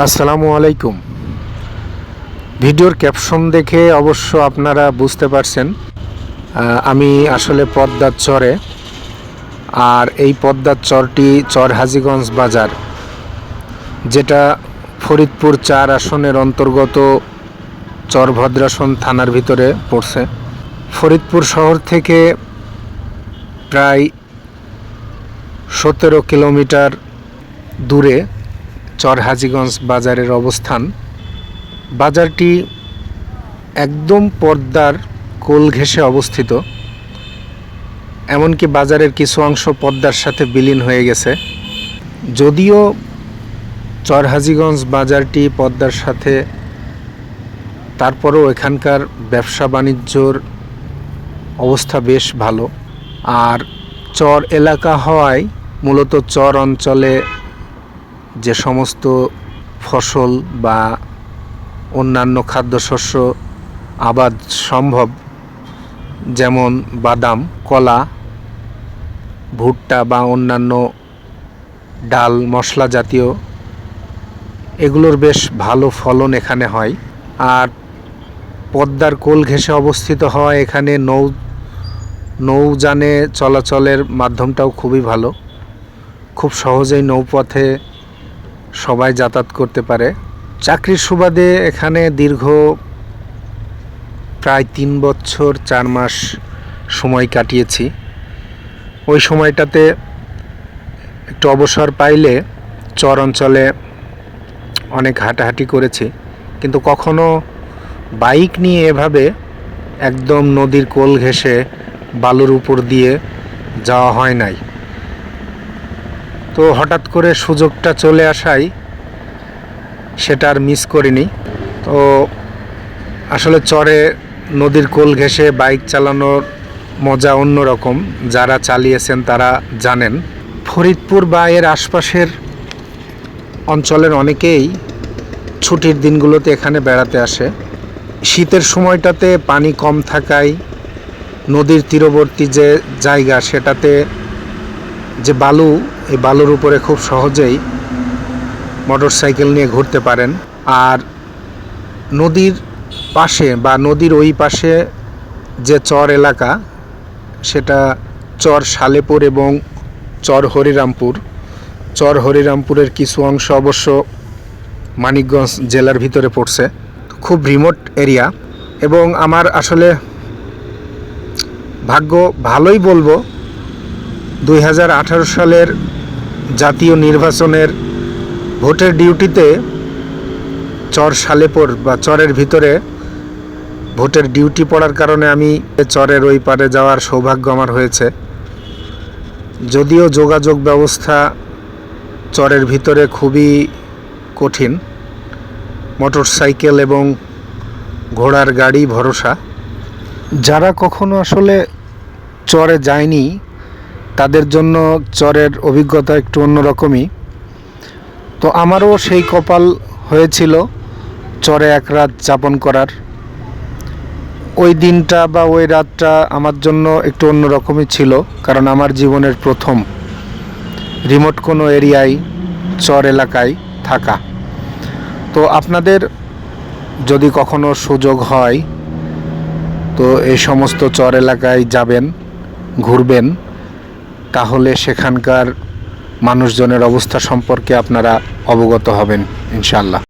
আসসালামু আলাইকুম। ভিডিওর ক্যাপশন দেখে অবশ্য আপনারা বুঝতে পারছেন আমি আসলে পদ্মার চরে, আর এই পদ্মার চরটি চর হাজিগঞ্জ বাজার, যেটা ফরিদপুর চার আসনের অন্তর্গত চর ভদ্রাসন থানার ভিতরে পড়ছে। ফরিদপুর শহর থেকে প্রায় সতেরো কিলোমিটার দূরে চর হাজিগঞ্জ বাজারের অবস্থান। বাজারটি একদম পদ্মার কোল ঘেঁষে অবস্থিত। এমনকি বাজারের কিছু অংশ পদ্মার সাথে বিলীন হয়ে গেছে। যদিও চর হাজিগঞ্জ বাজারটি পদ্মার সাথে, তারপরেও এখানকার ব্যবসা বাণিজ্যর অবস্থা বেশ ভালো। আর চর এলাকা হওয়ায় মূলত চর অঞ্চলে যে সমস্ত ফসল বা অন্যান্য খাদ্যশস্য আবাদ সম্ভব, যেমন বাদাম, কলা, ভুট্টা বা অন্যান্য ডাল, মশলা জাতীয়, এগুলোর বেশ ভালো ফলন এখানে হয়। আর পদ্মার কোল ঘেঁষে অবস্থিত হওয়া এখানে নৌ, নৌযানে চলাচলের মাধ্যমটাও খুবই ভালো। খুব সহজেই নৌপথে সবাই যাতায়াত করতে পারে। চাকরির সুবাদে এখানে দীর্ঘ প্রায় তিন বছর, চার মাস সময় কাটিয়েছি। ওই সময়টাতে একটু অবসর পাইলে চর অঞ্চলে অনেক হাঁটাহাঁটি করেছি। কিন্তু কখনো বাইক নিয়ে এভাবে একদম নদীর কোল ঘেঁষে বালুর উপর দিয়ে যাওয়া হয় নাই। তো হঠাৎ করে সুযোগটা চলে আসায় সেটা আর মিস করিনি। তো আসলে চরে নদীর কোল ঘেঁষে বাইক চালানোর মজা অন্যরকম। যারা চালিয়েছেন তারা জানেন। ফরিদপুর বা এর আশপাশের অঞ্চলের অনেকেই ছুটির দিনগুলোতে এখানে বেড়াতে আসে। শীতের সময়টাতে পানি কম থাকায় নদীর তীরবর্তী যে জায়গা সেটাতে যে বালু, এই বালুর উপরে খুব সহজেই মোটর সাইকেল নিয়ে ঘুরতে পারেন। আর নদীর পাশে বা নদীর ওই পাশে যে চর এলাকা, সেটা চর সালেপুর এবং চর হরিরামপুর। চর হরিরামপুরের কিছু অংশ অবশ্য মানিকগঞ্জ জেলার ভিতরে পড়ছে। খুব রিমোট এরিয়া এবং আমার আসলে ভাগ্য ভালোই বলব দুই হাজার আঠারো সালের জাতীয় নির্বাচনের ভোটের ডিউটিতে চর সালেপুর বা চরের ভিতরে ভোটের ডিউটি পড়ার কারণে আমি চরের ওই পারে যাওয়ার সৌভাগ্য আমার হয়েছে। যদিও যোগাযোগ ব্যবস্থা চরের ভিতরে খুবই কঠিন মোটর সাইকেল এবং ঘোড়ার গাড়ি ভরসা। যারা কখনো আসলে চরে যায়নি তাদের জন্য চরের অভিজ্ঞতা একটু অন্যরকমই। তো আমারও সেই কপাল হয়েছিল চরে এক রাত যাপন করার। ওই দিনটা বা ওই রাতটা আমার জন্য একটু অন্যরকমই ছিল, কারণ আমার জীবনের প্রথম রিমোট কোনো এরিয়ায় চর এলাকায় থাকা। তো আপনাদের যদি কখনো সুযোগ হয়, তো এই সমস্ত চর এলাকায় যাবেন, ঘুরবেন। তাহলে সেখানকার মানুষজনের অবস্থা সম্পর্কে আপনারা অবগত হবেন ইনশাল্লাহ